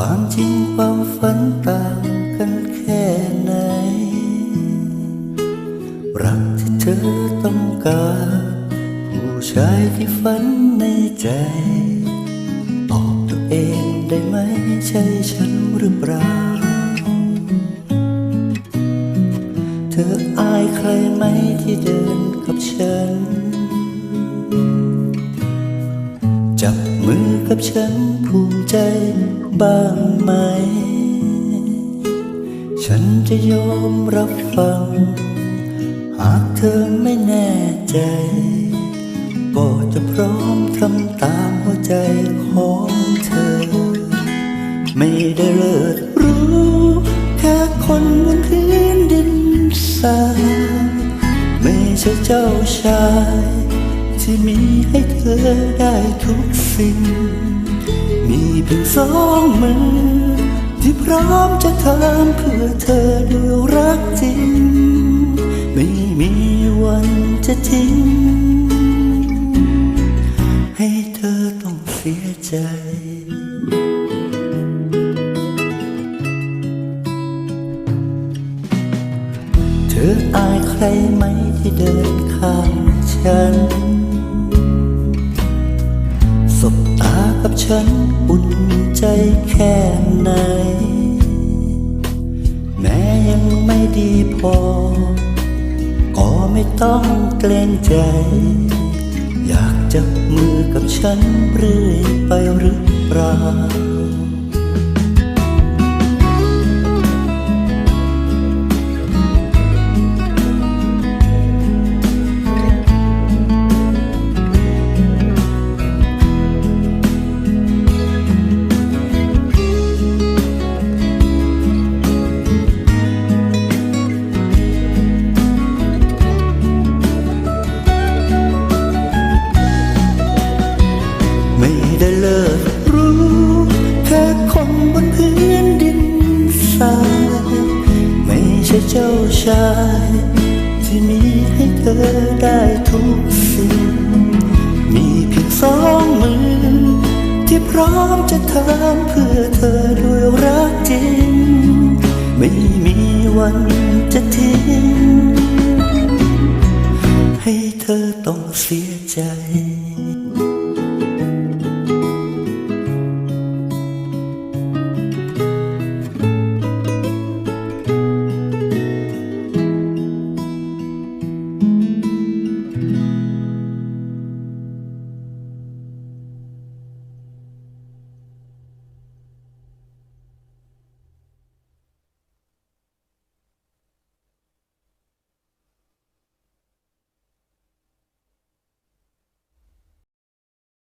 ความจริงความฝันต่างกันแค่ไหน รักที่เธอต้องการ ผู้ชายที่ฝันในใจ ตอบตัวเองได้ไหมใช่ฉันหรือเปล่า เธออายใครไหมที่เดินกับฉัน มือกับฉันภูมิใจบ้างไหม ฉันจะยอมรับฟัง หากเธอไม่แน่ใจ ก็จะพร้อมทำตามหัวใจของเธอ ไม่ได้เลิศรู้แค่คนบนพื้นดินทรายไม่ใช่เจ้าชาย ที่มีให้เธอได้ทุกสิ่ง มีเพียงสองมือ ที่พร้อมจะทำเพื่อเธอด้วยรักจริง ไม่มีวันจะทิ้ง ให้เธอต้องเสียใจเธออายใครไหมที่เดินข้างฉัน ฉันอุ่นใจแค่ไหน แม้ยังไม่ดีพอ ก็ไม่ต้องเกรงใจ อยากจับมือกับฉันเรื่อยไปหรือเปล่า บนพื้นดินทรายไม่ใช่เจ้าชาย ที่มีให้เธอได้ทุกสิ่ง มีเพียงสองมือ ที่พร้อมจะทำเพื่อเธอด้วยรักจริง ไม่มีวันจะทิ้ง ให้เธอต้องเสียใจ